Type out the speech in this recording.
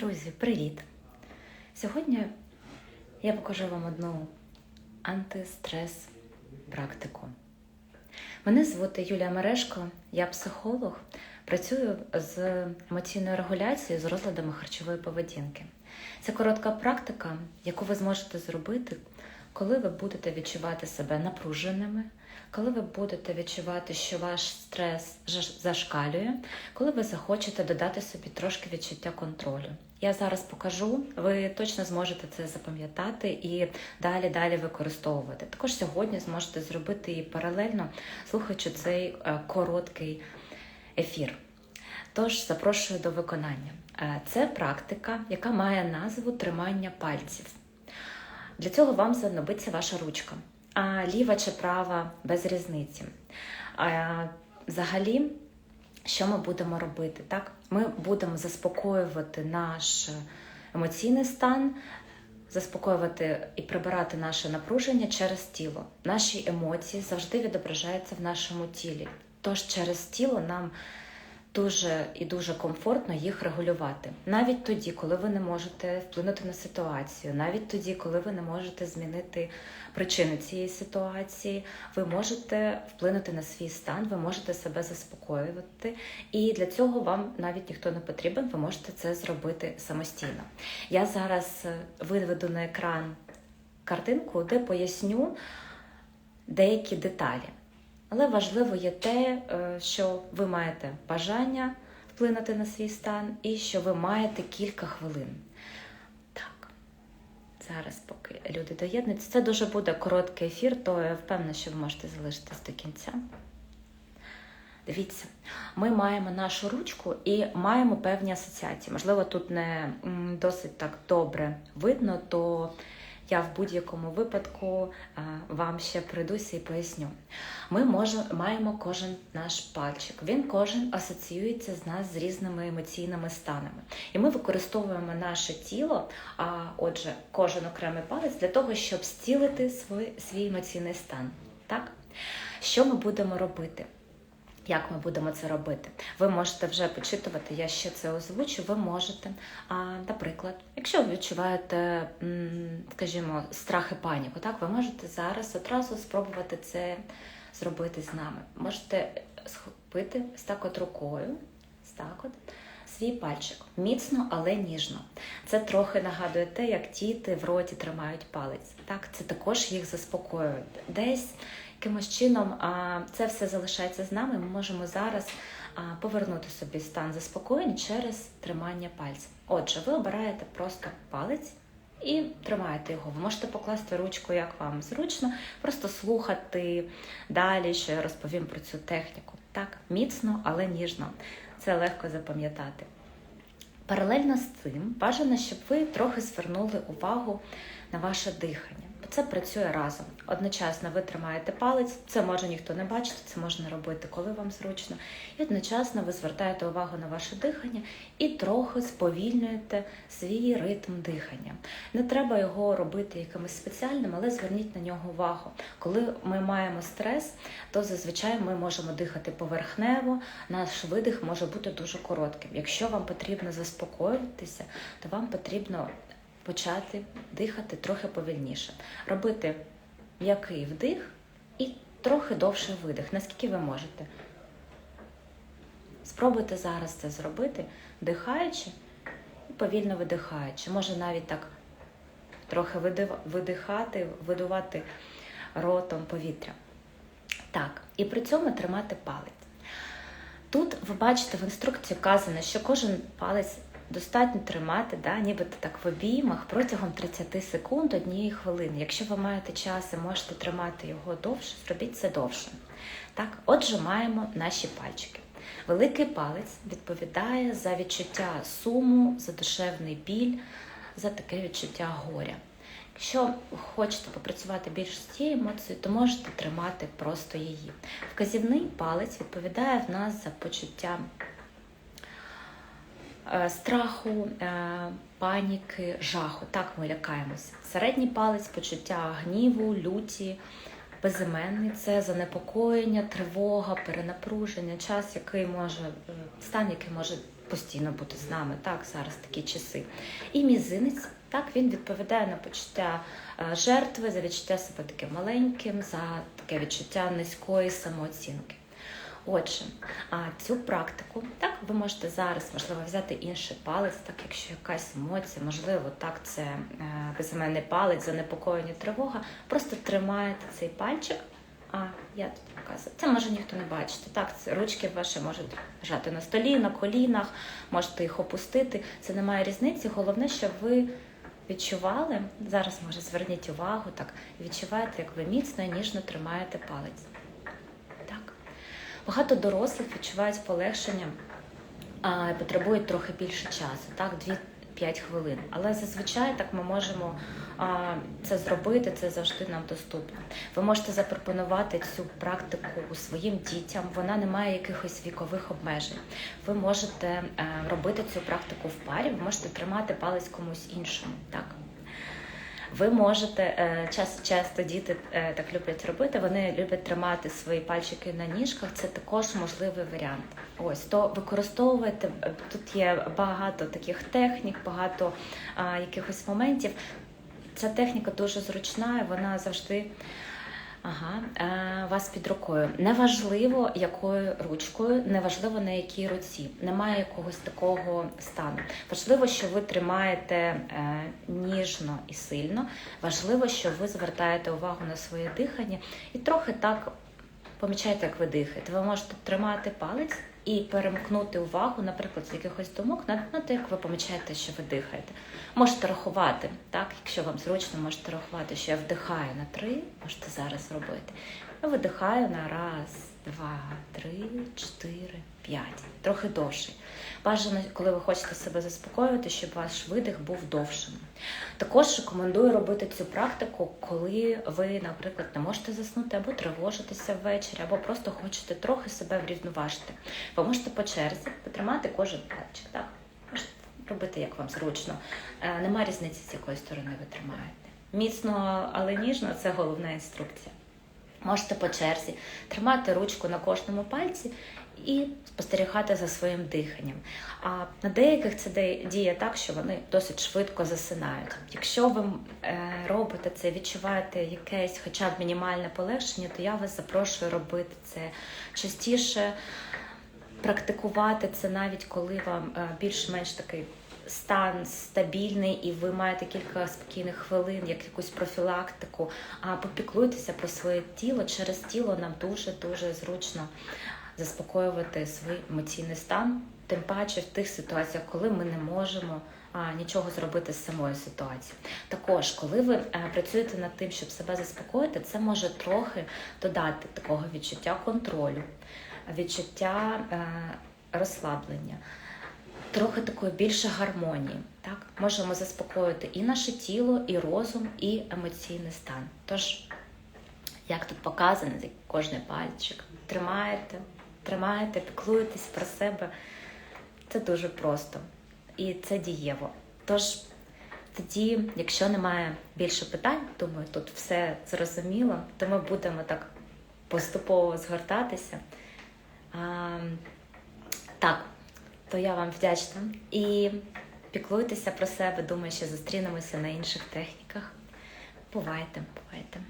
Друзі, привіт! Сьогодні я покажу вам одну антистрес практику. Мене звати Юлія Мерешко, я психолог, працюю з емоційною регуляцією з розладами харчової поведінки. Це коротка практика, яку ви зможете зробити, коли ви будете відчувати себе напруженими, коли ви будете відчувати, що ваш стрес зашкалює, коли ви захочете додати собі трошки відчуття контролю. Я зараз покажу, ви точно зможете це запам'ятати і далі далі використовувати. Також сьогодні зможете зробити і паралельно, слухаючи цей е, короткий ефір. Тож запрошую до виконання. Е, Це практика, яка має назву тримання пальців. Для цього вам знадобиться ваша ручка, а ліва чи права без різниці. А, взагалі, що ми будемо робити? Так? Ми будемо заспокоювати наш емоційний стан, заспокоювати і прибирати наше напруження через тіло. Наші емоції завжди відображаються в нашому тілі. Тож через тіло нам дуже і дуже комфортно їх регулювати. Навіть тоді, коли ви не можете вплинути на ситуацію, навіть тоді, коли ви не можете змінити причини цієї ситуації, ви можете вплинути на свій стан, ви можете себе заспокоювати, і для цього вам навіть ніхто не потрібен, ви можете це зробити самостійно. Я зараз е, виведу на екран картинку, де поясню деякі деталі. Але важливо є те, е, що ви маєте бажання вплинути на свій стан і що ви маєте кілька хвилин. Так, зараз, поки люди доєднуються, це дуже буде короткий ефір, то я впевнена, що ви можете залишитись до кінця. Дивіться, ми маємо нашу ручку і маємо певні асоціації. Можливо, тут не досить так добре видно, то я в будь-якому випадку вам ще прийдуся і поясню. Ми може, маємо кожен наш пальчик. Він кожен асоціюється з нас з різними емоційними станами. І ми використовуємо наше тіло, а отже, кожен окремий палець для того, щоб зцілити свій, свій емоційний стан. Так? Що ми будемо робити? Як ми будемо це робити? Ви можете вже почитувати, я ще це озвучу. Ви можете, а, наприклад, якщо ви відчуваєте, скажімо, страх і паніку, так ви можете зараз одразу спробувати це зробити з нами. Можете схопити ось так от рукою, ось так от, свій пальчик міцно, але ніжно. Це трохи нагадує те, як діти в роті тримають палець. Так, це також їх заспокоює. Десь якимось чином це все залишається з нами. Ми можемо зараз повернути собі стан заспокоєння через тримання пальця. Отже, ви обираєте просто палець. І тримаєте його. Ви можете покласти ручку, як вам зручно, просто слухати далі, що я розповім про цю техніку. Так, міцно, але ніжно. Це легко запам'ятати. Паралельно з цим бажано, щоб ви трохи звернули увагу на ваше дихання. Це працює разом. Одночасно ви тримаєте палець, це може ніхто не бачити, це можна робити, коли вам зручно. І одночасно ви звертаєте увагу на ваше дихання і трохи сповільнюєте свій ритм дихання. Не треба його робити якимось спеціальним, але зверніть на нього увагу. Коли ми маємо стрес, то зазвичай ми можемо дихати поверхнево, наш видих може бути дуже коротким. Якщо вам потрібно заспокоїтися, то вам потрібно почати дихати трохи повільніше, робити м'який вдих і трохи довший видих, наскільки ви можете. Спробуйте зараз це зробити, вдихаючи і повільно видихаючи. Може навіть так трохи видихати, видувати ротом повітря. Так, і при цьому тримати палець. Тут ви бачите в інструкції вказано, що кожен палець достатньо тримати, да, нібито так в обіймах протягом 30 секунд однієї хвилини. Якщо ви маєте час і можете тримати його довше, зробіть це довше. Так, отже, маємо наші пальчики. Великий палець відповідає за відчуття суму, за душевний біль, за таке відчуття горя. Якщо хочете попрацювати більш з цією емоцією, то можете тримати просто її. Вказівний палець відповідає в нас за почуття страху, е, паніки, жаху. Так ми лякаємося. Середній палець почуття гніву, люті, безіменний це занепокоєння, тривога, перенапруження, час, який може, е, стан, який може постійно бути з нами. Так, зараз такі часи. І мізинець, так, він відповідає на почуття е, жертви, за відчуття себе таким маленьким, за таке відчуття низької самооцінки. Отже, цю практику, так, ви можете зараз, можливо, взяти інший палець, так, якщо якась емоція, можливо, так, це е, безіменний палець, занепокоєння, тривога, просто тримаєте цей пальчик, а я тут показую. Це може ніхто не бачити. Так, це ручки ваші можуть лежати на столі, на колінах, можете їх опустити. Це не має різниці. Головне, щоб ви відчували, зараз може зверніть увагу, так, відчуваєте, як ви міцно і ніжно тримаєте палець. Багато дорослих відчувають полегшення, а потребують трохи більше часу, так, 2-5 хвилин. Але зазвичай так ми можемо а, це зробити, це завжди нам доступно. Ви можете запропонувати цю практику своїм дітям, вона не має якихось вікових обмежень. Ви можете е, робити цю практику в парі, ви можете тримати палець комусь іншому. Так? Ви можете е, час часто діти е, так люблять робити. Вони люблять тримати свої пальчики на ніжках. Це також можливий варіант. Ось то використовуйте е, тут є багато таких технік, багато якихось моментів. Ця техніка дуже зручна, і вона завжди ага, е, вас під рукою. Неважливо, якою ручкою, неважливо на якій руці. Немає якогось такого стану. Важливо, що ви тримаєте е, ніжно і сильно. Важливо, що ви звертаєте увагу на своє дихання і трохи так помічаєте, як ви дихаєте. Ви можете тримати палець і перемкнути увагу, наприклад, з якихось думок на, на те, як ви помічаєте, що ви дихаєте. Можете рахувати, так, якщо вам зручно, можете рахувати, що я вдихаю на три, можете зараз робити. Я видихаю на раз, два, три, чотири, п'ять. Трохи довший. Бажано, коли ви хочете себе заспокоювати, щоб ваш видих був довшим. Також рекомендую робити цю практику, коли ви, наприклад, не можете заснути або тривожитеся ввечері, або просто хочете трохи себе врівноважити. Ви можете по черзі потримати кожен пальчик. Так? Робити, як вам зручно. Е, Нема різниці, з якої сторони ви тримаєте. Міцно, але ніжно це головна інструкція. Можете по черзі тримати ручку на кожному пальці і спостерігати за своїм диханням. А на деяких це діє так, що вони досить швидко засинають. Якщо ви е, робите це, відчуваєте якесь хоча б мінімальне полегшення, то я вас запрошую робити це частіше, практикувати це навіть коли вам е, більш-менш такий. Стан стабільний, і ви маєте кілька спокійних хвилин, як якусь профілактику. А попіклуйтеся про своє тіло. Через тіло нам дуже дуже зручно заспокоювати свій емоційний стан, тим паче в тих ситуаціях, коли ми не можемо а, нічого зробити з самою ситуацією. Також, коли ви а, працюєте над тим, щоб себе заспокоїти, це може трохи додати такого відчуття контролю, відчуття а, розслаблення. Трохи такої більше гармонії. Так? Можемо заспокоїти і наше тіло, і розум, і емоційний стан. Тож, як тут показано, кожний пальчик тримаєте, тримаєте, піклуєтесь про себе. Це дуже просто і це дієво. Тож, тоді, якщо немає більше питань, думаю, тут все зрозуміло, то ми будемо так поступово згортатися. А, Так, то я вам вдячна і піклуйтеся про себе. Думаю, що зустрінемося на інших техніках. Бувайте, бувайте.